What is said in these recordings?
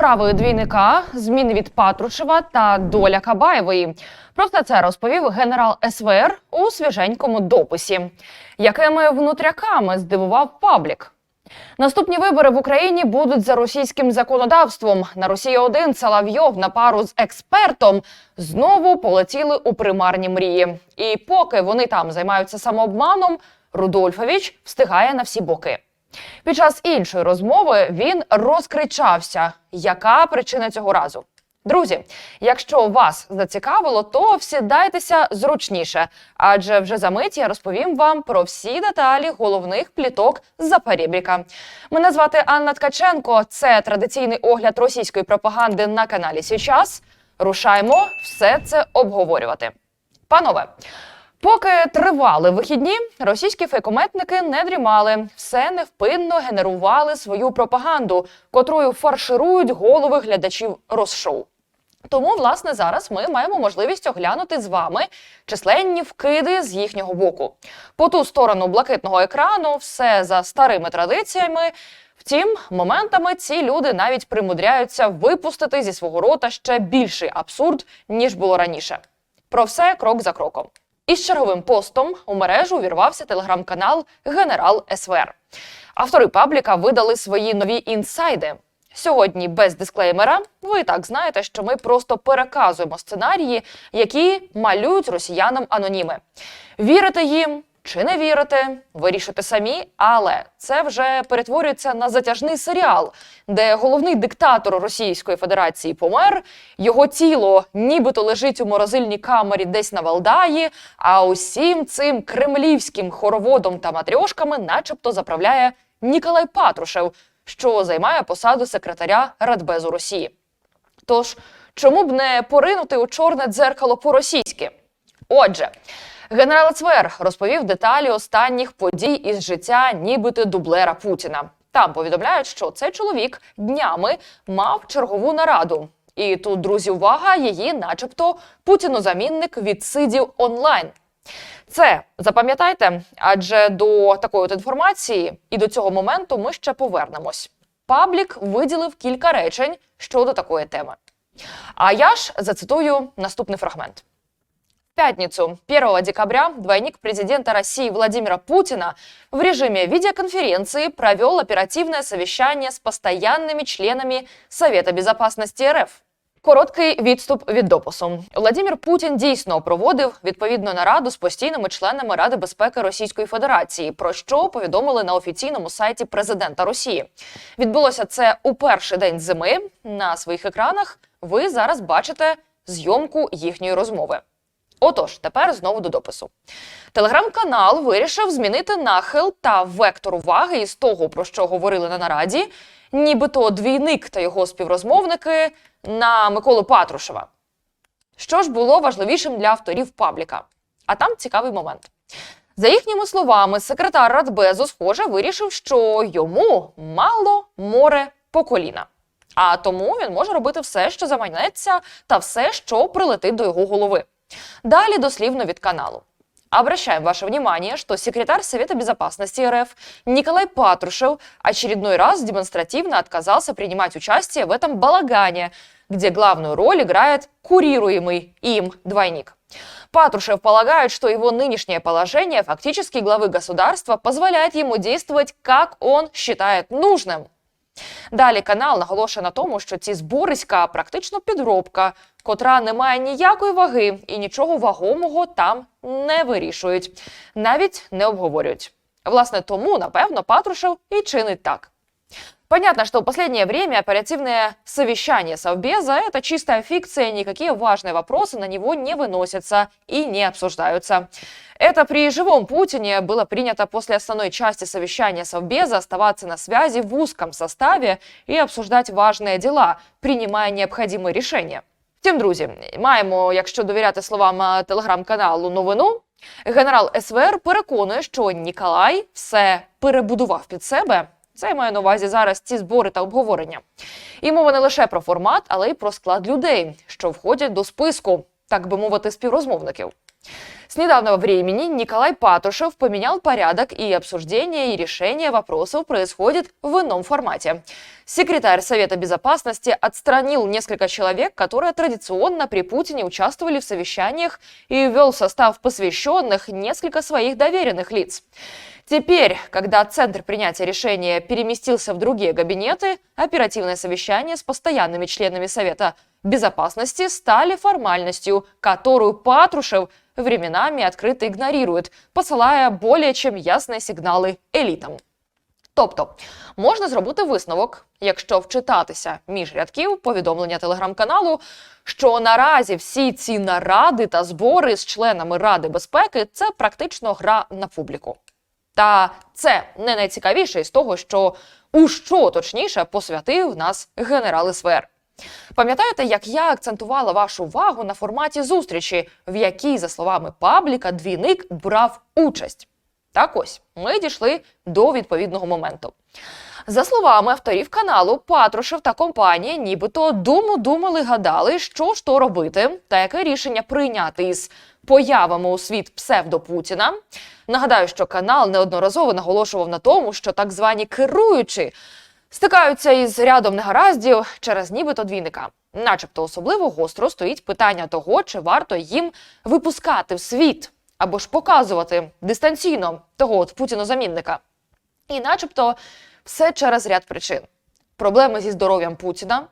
Справи двійника, зміни від Патрушева та доля Кабаєвої. Про все це розповів генерал СВР у свіженькому дописі, якими внутряками здивував паблік. Наступні вибори в Україні будуть за російським законодавством. На Росії 1 Соловйов на пару з експертом знову полетіли у примарні мрії. І поки вони там займаються самообманом, Рудольфович встигає на всі боки. Під час іншої розмови він розкричався, яка причина цього разу. Друзі, якщо вас зацікавило, то всідайтеся зручніше, адже вже за мить я розповім вам про всі деталі головних пліток Запорібріка. Мене звати Анна Ткаченко. Це традиційний огляд російської пропаганди на каналі Січас. Рушаймо все це обговорювати. Панове, Поки тривали вихідні, російські фейкометники не дрімали, все невпинно генерували свою пропаганду, котрою фарширують голови глядачів розшоу. Тому, власне, зараз ми маємо можливість оглянути з вами численні вкиди з їхнього боку. По ту сторону блакитного екрану все за старими традиціями. Втім, моментами ці люди навіть примудряються випустити зі свого рота ще більший абсурд, ніж було раніше. Про все крок за кроком. Із черговим постом у мережу увірвався телеграм-канал Генерал СВР. Автори пабліка видали свої нові інсайди. Сьогодні без дисклеймера. Ви і так знаєте, що ми просто переказуємо сценарії, які малюють росіянам аноніми. Вірити їм чи не вірите, вирішите самі, але це вже перетворюється на затяжний серіал, де головний диктатор Російської Федерації помер, його тіло нібито лежить у морозильній камері десь на Валдаї, а усім цим кремлівським хороводом та матрьошками, начебто, заправляє Ніколай Патрушев, що займає посаду секретаря Радбезу Росії. Тож, чому б не поринути у чорне дзеркало по-російськи? Отже, генерал ЦВР розповів деталі останніх подій із життя, нібито дублера Путіна. Там повідомляють, що цей чоловік днями мав чергову нараду. І тут, друзі, увага, її, начебто, путінозамінник відсидів онлайн. Це запам'ятайте, адже до такої от інформації і до цього моменту ми ще повернемось. Паблік виділив кілька речень щодо такої теми. А я ж зацитую наступний фрагмент. Пятницу, 1 декабря, двойник президента России Владимира Путина в режиме видеоконференции провел оперативное совещание с постоянными членами Совета безопасности РФ. Короткий відступ від допису. Владимир Путін дійсно проводив відповідну нараду з постійними членами Ради безпеки Російської Федерації, про що повідомили на офіційному сайті президента Росії. Відбулося це у перший день зими. На своїх екранах ви зараз бачите зйомку їхньої розмови. Отож, тепер знову до допису. Телеграм-канал вирішив змінити нахил та вектор уваги із того, про що говорили на нараді, нібито двійник та його співрозмовники на Миколу Патрушева. Що ж було важливішим для авторів пабліка? А там цікавий момент. За їхніми словами, секретар Радбезу, схоже, вирішив, що йому мало море по коліна. А тому він може робити все, що заманеться, та все, що прилетить до його голови. Далее дослівно від каналу. Обращаем ваше внимание, что секретарь Совета Безопасности РФ Николай Патрушев очередной раз демонстративно отказался принимать участие в этом балагане, где главную роль играет курируемый им двойник. Патрушев полагает, что его нынешнее положение фактически главы государства позволяет ему действовать, как он считает нужным. Далі канал наголошує на тому, що ці збориська практично підробка, котра не має ніякої ваги і нічого вагомого там не вирішують, навіть не обговорюють. Власне, тому, напевно, Патрушев і чинить так. Понятно, что в последнее время оперативное совещание Совбеза – это чистая фикция, никакие важные вопросы на него не выносятся и не обсуждаются. Это при живом Путине было принято после основной части совещания Совбеза оставаться на связи в узком составе и обсуждать важные дела, принимая необходимые решения. Втім, друзі, маємо, якщо довіряти словам е, телеграм-каналу новину. Генерал СВР переконує, що Ніколай все перебудував під себе. Це я маю на увазі зараз ці збори та обговорення. І мова не лише про формат, але й про склад людей, що входять до списку, так би мовити, співрозмовників. С недавнего времени Николай Патрушев поменял порядок, и обсуждение и решение вопросов происходит в ином формате. Секретарь Совета Безопасности отстранил несколько человек, которые традиционно при Путине участвовали в совещаниях и ввел в состав посвященных несколько своих доверенных лиц. Теперь, когда центр принятия решения переместился в другие кабинеты, оперативное совещание с постоянными членами Совета Безопасности стали формальностью, которую Патрушев временами открыто игнорирует, посилає более чем ясні сигнали елітам. Тобто можна зробити висновок, якщо вчитатися між рядків повідомлення телеграм-каналу, що наразі всі ці наради та збори з членами Ради безпеки це практично гра на публіку. Та це не найцікавіше із того, що у що точніше посвятив нас генерал СВР. Пам'ятаєте, як я акцентувала вашу увагу на форматі зустрічі, в якій, за словами пабліка, двійник брав участь? Так ось ми дійшли до відповідного моменту. За словами авторів каналу, Патрушев та компанія нібито думу думали, гадали, що ж то робити, та яке рішення прийняти із появами у світ псевдопутіна. Нагадаю, що канал неодноразово наголошував на тому, що так звані керуючі стикаються із рядом негараздів через нібито двійника. Начебто особливо гостро стоїть питання того, чи варто їм випускати в світ або ж показувати дистанційно того от путінозамінника. І начебто все через ряд причин: проблеми зі здоров'ям Путіна,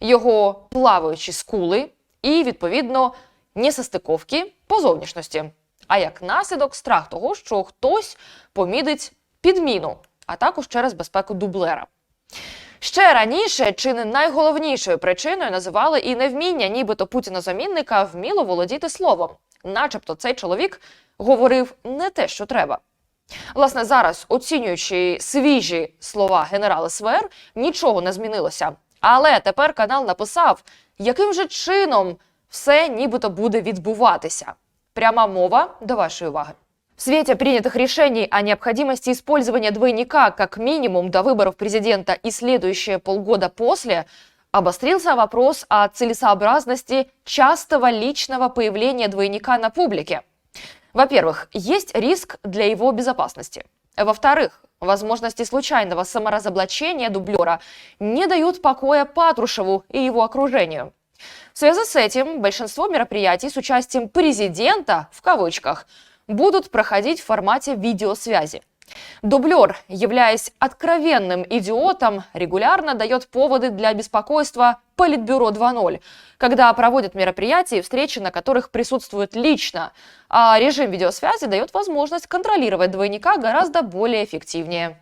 його плаваючі скули і, відповідно, несостиковки по зовнішності. А як наслідок страх того, що хтось помідить підміну, а також через безпеку дублера. Ще раніше чи не найголовнішою причиною називали і невміння, нібито путінозамінника вміло володіти словом, начебто цей чоловік говорив не те, що треба. Власне, зараз, оцінюючи свіжі слова генерала СВР, нічого не змінилося. Але тепер канал написав, яким же чином все нібито буде відбуватися. Пряма мова до вашої уваги. В свете принятых решений о необходимости использования двойника как минимум до выборов президента и следующие полгода после, обострился вопрос о целесообразности частого личного появления двойника на публике. Во-первых, есть риск для его безопасности. Во-вторых, возможности случайного саморазоблачения дублера не дают покоя Патрушеву и его окружению. В связи с этим большинство мероприятий с участием президента, в кавычках, будут проходить в формате видеосвязи. Дублер, являясь откровенным идиотом, регулярно дает поводы для беспокойства Политбюро 2.0, когда проводят мероприятия и встречи, на которых присутствует лично, а режим видеосвязи дает возможность контролировать двойника гораздо более ефективніше.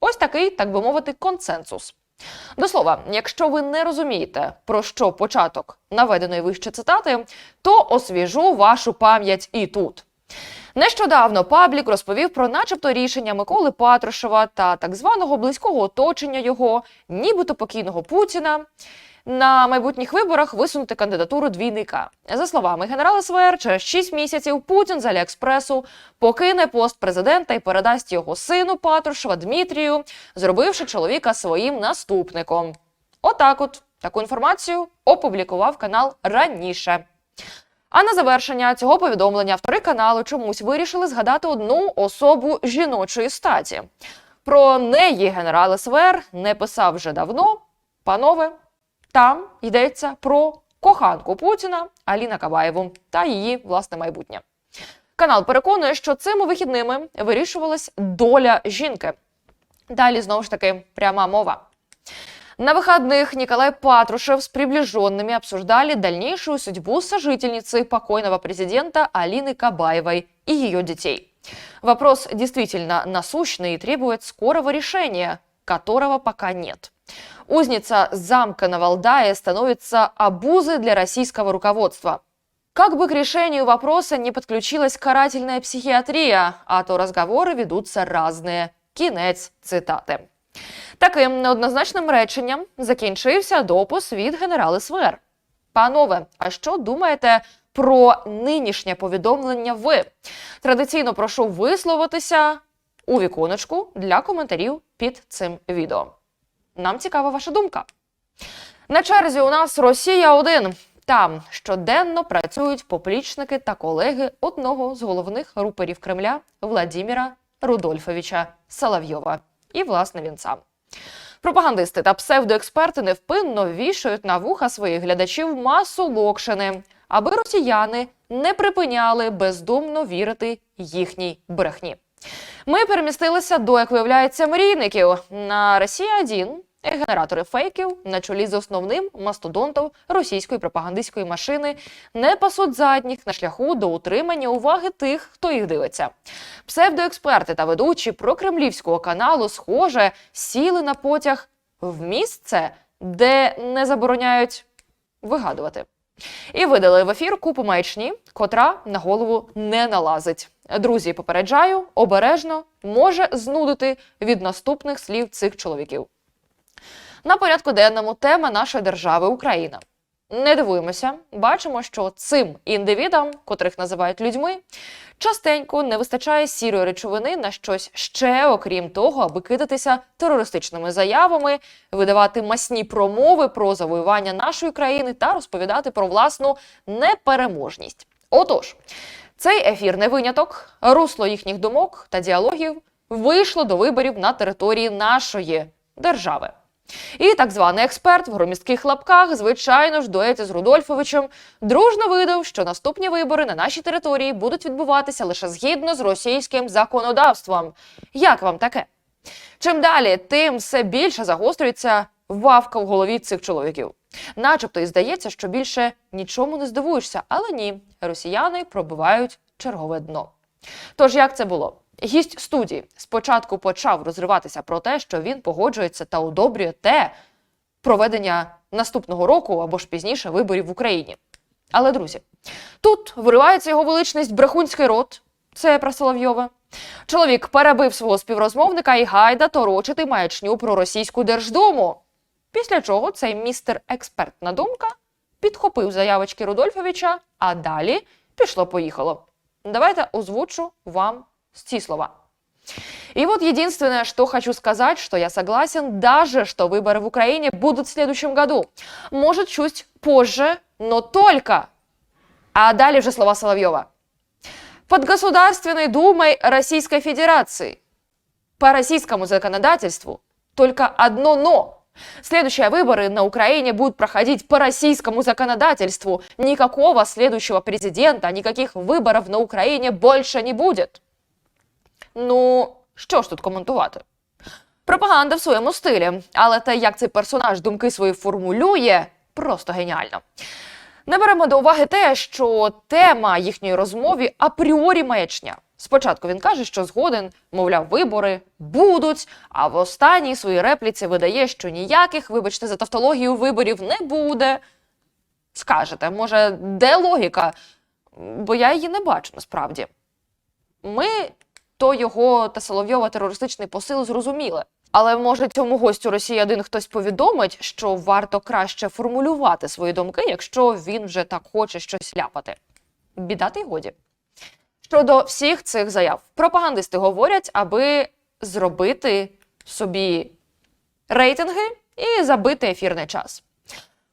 Ось такий, так би мовити, консенсус. До слова, якщо ви не розумієте, про що початок наведеної вище цитати, то освіжу вашу пам'ять і тут. Нещодавно паблік розповів про, начебто, рішення Миколи Патрушева та так званого близького оточення його, нібито покійного Путіна. На майбутніх виборах висунути кандидатуру двійника. За словами генерала СВР, через 6 місяців Путін з Аліекспресу покине пост президента і передасть його сину Патрушева Дмитрію, зробивши чоловіка своїм наступником. Отак, от таку інформацію опублікував канал раніше. А на завершення цього повідомлення автори каналу чомусь вирішили згадати одну особу жіночої статі. Про неї генерал СВР не писав вже давно. Панове, там йдеться про коханку Путіна Аліна Кабаєву та її власне майбутнє. Канал переконує, що цими вихідними вирішувалась доля жінки. Далі знову ж таки пряма мова. На выходных Николай Патрушев с приближенными обсуждали дальнейшую судьбу сожительницы покойного президента Алины Кабаевой и ее детей. Вопрос действительно насущный и требует скорого решения, которого пока нет. Узница замка на Валдае становится обузой для российского руководства. Как бы к решению вопроса не подключилась карательная психиатрия, а то разговоры ведутся разные. Кінець цитати. Таким неоднозначним реченням закінчився допис від генерала СВР. Панове, а що думаєте про нинішнє повідомлення ви? Традиційно прошу висловитися у віконечку для коментарів під цим відео. Нам цікава ваша думка. На черзі у нас Росія 1 Там щоденно працюють поплічники та колеги одного з головних руперів Кремля Владіміра Рудольфовича Соловйова. І, власне, він сам. Пропагандисти та псевдоексперти невпинно вішають на вуха своїх глядачів масу локшини, аби росіяни не припиняли бездумно вірити їхній брехні. Ми перемістилися до, як виявляється, мрійників на Росія 1 Генератори фейків на чолі з основним мастодонтом російської пропагандистської машини не пасуть задніх на шляху до утримання уваги тих, хто їх дивиться. Псевдоексперти та ведучі прокремлівського каналу, схоже, сіли на потяг в місце, де не забороняють вигадувати. І видали в ефір купу маячні, котра на голову не налазить. Друзі, попереджаю, обережно може знудити від наступних слів цих чоловіків. На порядку денному тема нашої держави Україна. Не дивуємося, бачимо, що цим індивідам, котрих називають людьми, частенько не вистачає сірої речовини на щось ще, окрім того, аби кидатися терористичними заявами, видавати масні промови про завоювання нашої країни та розповідати про власну непереможність. Отож, цей ефір не виняток, русло їхніх думок та діалогів вийшло до виборів на території нашої держави. І так званий експерт в громістких лапках, звичайно ж, дуеті з Рудольфовичем, дружно видав, що наступні вибори на нашій території будуть відбуватися лише згідно з російським законодавством. Як вам таке? Чим далі, тим все більше загострюється вавка в голові цих чоловіків. Начебто і здається, що більше нічому не здивуєшся, але ні, росіяни пробивають чергове дно. Тож як це було? Гість студії спочатку почав розриватися про те, що він погоджується та одобрює те проведення наступного року або ж пізніше виборів в Україні. Але друзі, тут виривається його величність брехунський рот. Це про Соловйова. Чоловік перебив свого співрозмовника і гайда торочити маячню про російську держдуму. Після чого цей містер експертна думка підхопив заявочки Рудольфовича, а далі пішло-поїхало. Давайте озвучу вам ці слова. И вот единственное, что хочу сказать, что я согласен даже, что выборы в Украине будут в следующем году. Может, чуть позже, но только. А далее уже слова Соловьева. Под Государственной Думой Российской Федерации. По российскому законодательству только одно «но». Следующие выборы на Украине будут проходить по российскому законодательству. Никакого следующего президента, никаких выборов на Украине больше не будет. Ну, що ж тут коментувати? Пропаганда в своєму стилі, але те, як цей персонаж думки свої формулює, просто геніально. Не беремо до уваги те, що тема їхньої розмови апріорі маячня. Спочатку він каже, що згоден, мовляв, вибори будуть, а в останній своїй репліці видає, що ніяких, вибачте, за тавтологію виборів не буде. Скажете, може, де логіка? Бо я її не бачу насправді. Ми то його та Соловйова терористичний посил зрозуміли. Але може цьому гостю Росії 1 хтось повідомить, що варто краще формулювати свої думки, якщо він вже так хоче щось ляпати. Бідати й годі. Щодо всіх цих заяв, пропагандисти говорять, аби зробити собі рейтинги і забити ефірний час.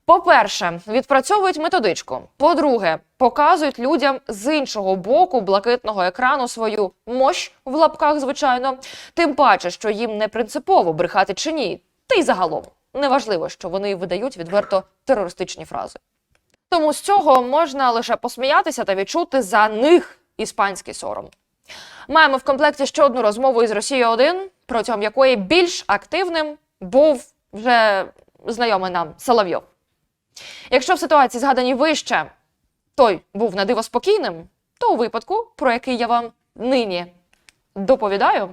По-перше, відпрацьовують методичку. По-друге, показують людям з іншого боку блакитного екрану свою мощ в лапках, звичайно. Тим паче, що їм не принципово брехати чи ні. Та й загалом неважливо, що вони видають відверто терористичні фрази. Тому з цього можна лише посміятися та відчути за них іспанський сором. Маємо в комплекті ще одну розмову із Росією 1 протягом якої більш активним був вже знайомий нам Соловйов. Якщо в ситуації згадані вище той був на диво спокійним, то у випадку, про який я вам нині доповідаю,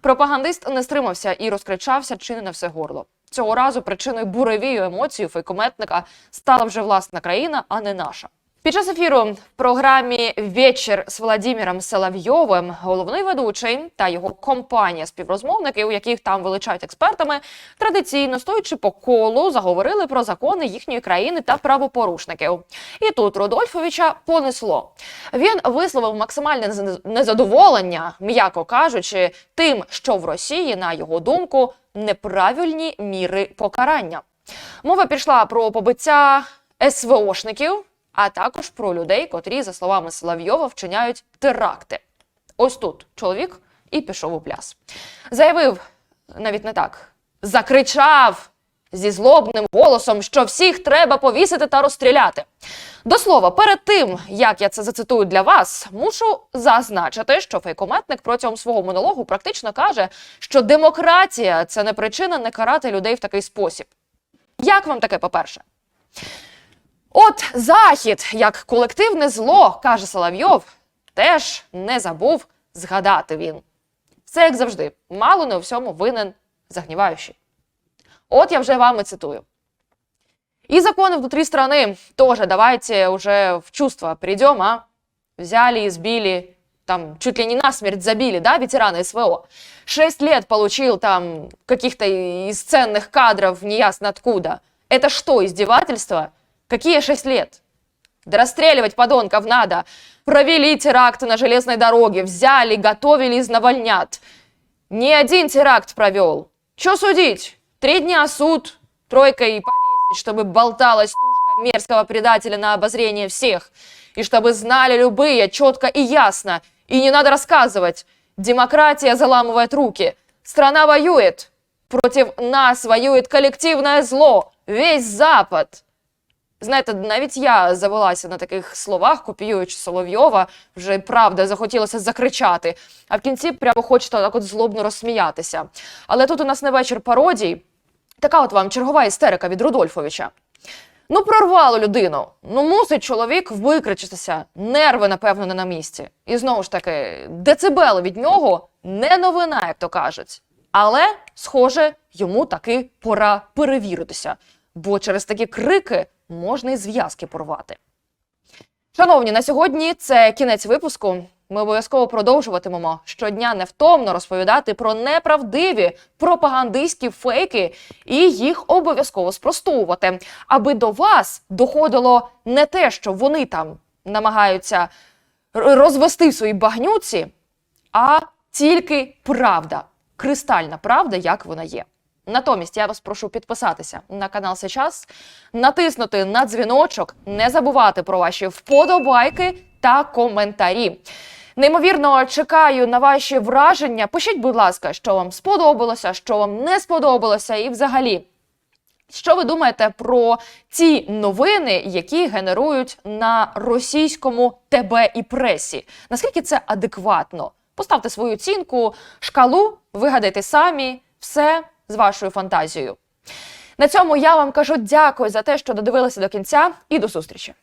пропагандист не стримався і розкричався чи не на все горло. Цього разу причиною буревію емоцій фейкометника стала вже власна країна, а не наша. Під час ефіру в програмі Вечір з Владимиром Соловйовим головний ведучий та його компанія співрозмовників, яких там величають експертами, традиційно стоячи по колу, заговорили про закони їхньої країни та правопорушників. І тут Рудольфовича понесло. Він висловив максимальне нез- незадоволення, м'яко кажучи, тим, що в Росії, на його думку, неправильні міри покарання. Мова пішла про побиття СВОшників, а також про людей, котрі, за словами Соловйова, вчиняють теракти. Ось тут чоловік і пішов у пляс. Заявив навіть не так, закричав зі злобним голосом, що всіх треба повісити та розстріляти. До слова, перед тим як я це зацитую для вас, мушу зазначити, що фейкометник протягом свого монологу практично каже, що демократія це не причина не карати людей в такий спосіб. Як вам таке, по-перше? От захід, як колективне зло, каже Соловйов, теж не забув згадати він. Все як завжди, мало не у всьому винен загніваючий. От я вже вам і цитую. И законы внутри страны тоже давайте уже в чувство придем, а? Взяли, избили, там чуть ли не насмерть забили, да, ветераны СВО. Шесть лет получил там каких-то из ценных кадров неясно откуда. Это что, издевательство? Какие шесть лет? Да расстреливать подонков надо. Провели теракты на железной дороге, взяли, готовили из Навальнят. Ни один теракт провел. Че судить? Три дня суд, тройка и повесить, чтобы болталась тушка мерзкого предателя на обозрение всех. И чтобы знали любые четко и ясно. И не надо рассказывать. Демократия заламывает руки. Страна воюет. Против нас воюет коллективное зло. Весь Запад. Знаєте, навіть я завелася на таких словах, копіюючи Соловйова, вже правда захотілося закричати. А в кінці прямо хочеться так от злобно розсміятися. Але тут у нас не вечір пародій. Така от вам чергова істерика від Рудольфовича. Ну, прорвало людину. Ну, мусить чоловік викричатися. Нерви, напевно, не на місці. І знову ж таки, децибели від нього не новина, як то кажуть. Але, схоже, йому таки пора перевіритися, бо через такі крики можна і зв'язки порвати. Шановні, на сьогодні це кінець випуску. Ми обов'язково продовжуватимемо щодня невтомно розповідати про неправдиві пропагандистські фейки і їх обов'язково спростовувати, аби до вас доходило не те, що вони там намагаються розвести в своїй багнюці, а тільки правда, кристальна правда, як вона є. Натомість я вас прошу підписатися на канал Сейчас, натиснути на дзвіночок, не забувати про ваші вподобайки та коментарі. Неймовірно, чекаю на ваші враження. Пишіть, будь ласка, що вам сподобалося, що вам не сподобалося, і взагалі. Що ви думаєте про ці новини, які генерують на російському ТБ і пресі? Наскільки це адекватно? Поставте свою оцінку, шкалу, вигадайте самі все з вашою фантазією. На цьому я вам кажу дякую за те, що додивилися до кінця, і до зустрічі.